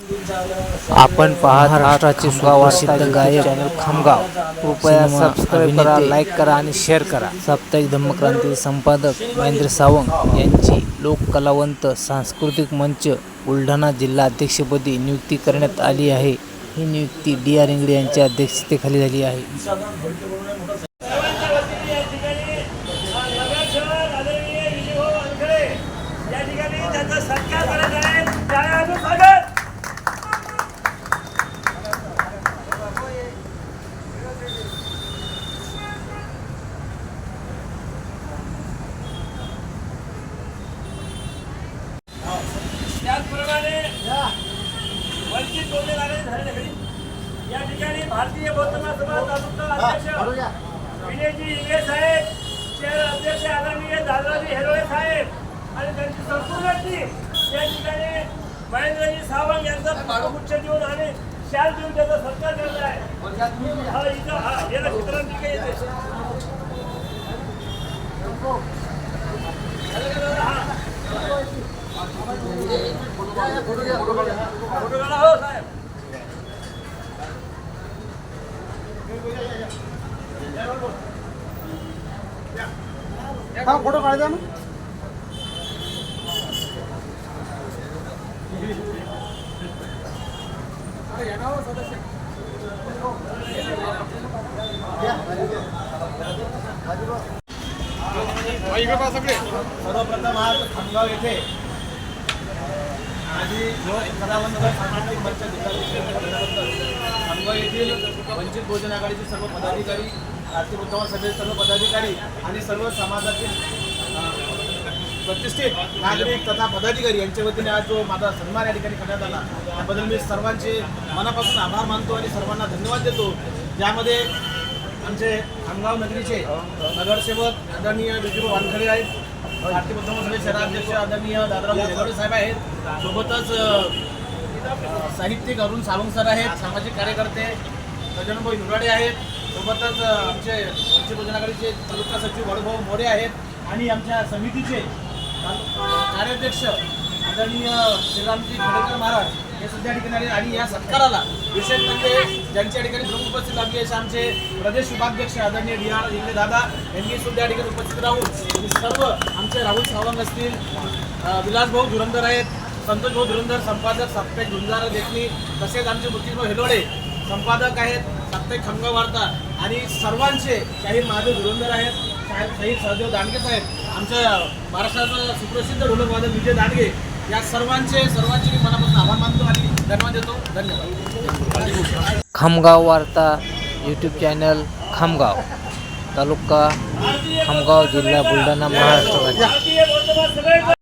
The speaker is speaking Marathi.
आपण पाहत महाराष्ट्राचे सुप्रसिद्ध गायक चॅनल खामगाव. कृपया सबस्क्राईब करा लाईक करा आणि शेअर करा. साप्ताहिक धम्मक्रांती संपादक महेंद्र सावंत यांची लोककलावंत सांस्कृतिक मंच बुलढाणा जिल्हा अध्यक्षपदी नियुक्ती करण्यात आली आहे. ही नियुक्ती डी आर इंगडे यांच्या अध्यक्षतेखाली झाली आहे. या ठिकाणी त्यांचा सत्कार करत आहे त्याला स्वागत त्याचप्रमाणे वंचित बहुजन आघाडी झालेल्या या ठिकाणी भारतीय बौद्ध महासभा तालुका अध्यक्ष विजयजी इंगे साहेब शहर अध्यक्ष आदरणीय दादाजी हेरोळे साहेब आणि त्यांची संपूर्ण टीम या ठिकाणी महेंद्रजी सावंत यांचा पुष्पगुच्छ देऊन आणि शाल देऊन त्याचा सत्कार करत आहे. हा इथं हा याला चित्रांची काही येते फोटो काढा. हो साहेब. हा फोटो काढायचा ना. सर्वप्रथम आज खामगाव येथे माझी कलावंत सामाजिक मंच जिल्हाधिकारी खामगाव येथील वंचित बहुजन आघाडीचे सर्व पदाधिकारी राष्ट्रीय बुद्धवान सभेचे सर्व पदाधिकारी आणि सर्व समाजातील प्रतिष्ठित नागरिक तथा पदाधिकारी यांच्या वतीने आज जो माझा सन्मान या ठिकाणी करण्यात आला त्याबद्दल मी सर्वांचे मनापासून आभार मानतो आणि सर्वांना धन्यवाद देतो. ज्यामध्ये आमचे खामगाव नगरीचे नगरसेवक आदरणीय विजू वानखडे आहेत भारतीय बुद्धमत सभेचे शहराध्यक्ष आदरणीय दादराव साहेब आहेत. सोबतच साहित्यिक अरुण सालुंग सर आहेत सामाजिक कार्यकर्ते सज्जनभाऊ हिवराडे आहेत. सोबतच आमचे वंचित बहुजन तालुका सचिव वडभाऊ मोरे आहेत आणि आमच्या समितीचे कार्याध्यक्ष आदरणीय श्रीरामजी खेडेकर महाराज हे सुद्धा ठिकाणी आणि या सत्काराला विशेष म्हणजे ज्यांच्या ठिकाणी प्रमुख उपस्थित लाभली असे आमचे प्रदेश उपाध्यक्ष आदरणीय डी आर इंगले दादा यांनी सुद्धा या ठिकाणी उपस्थित राहून सर्व आमचे राहुल सावंग असतील विलासभाऊ धुरंधर आहेत संतोष भाऊ धुरंधर संपादक साप्ताहिक झुंजार देखणी तसेच आमचे मुकेशभाऊ हेलोडे संपादक आहेत साप्ताहिक खमगाव वार्ता आणि सर्वांचे शाहीर महादेव धुरंधर आहेत साहेब शहीद सहदेव दांडगे साहेब आमच्या महाराष्ट्राचं सुप्रसिद्ध ढोलक वादक विजय दांडगे या सर्वांचे सर्वांचे मी मनापासून आभार मानतो आणि धन्यवाद देतो. धन्यवाद. खामगाव वार्ता यूट्यूब चॅनल खामगाव तालुका खामगाव जिल्हा बुलढाणा महाराष्ट्र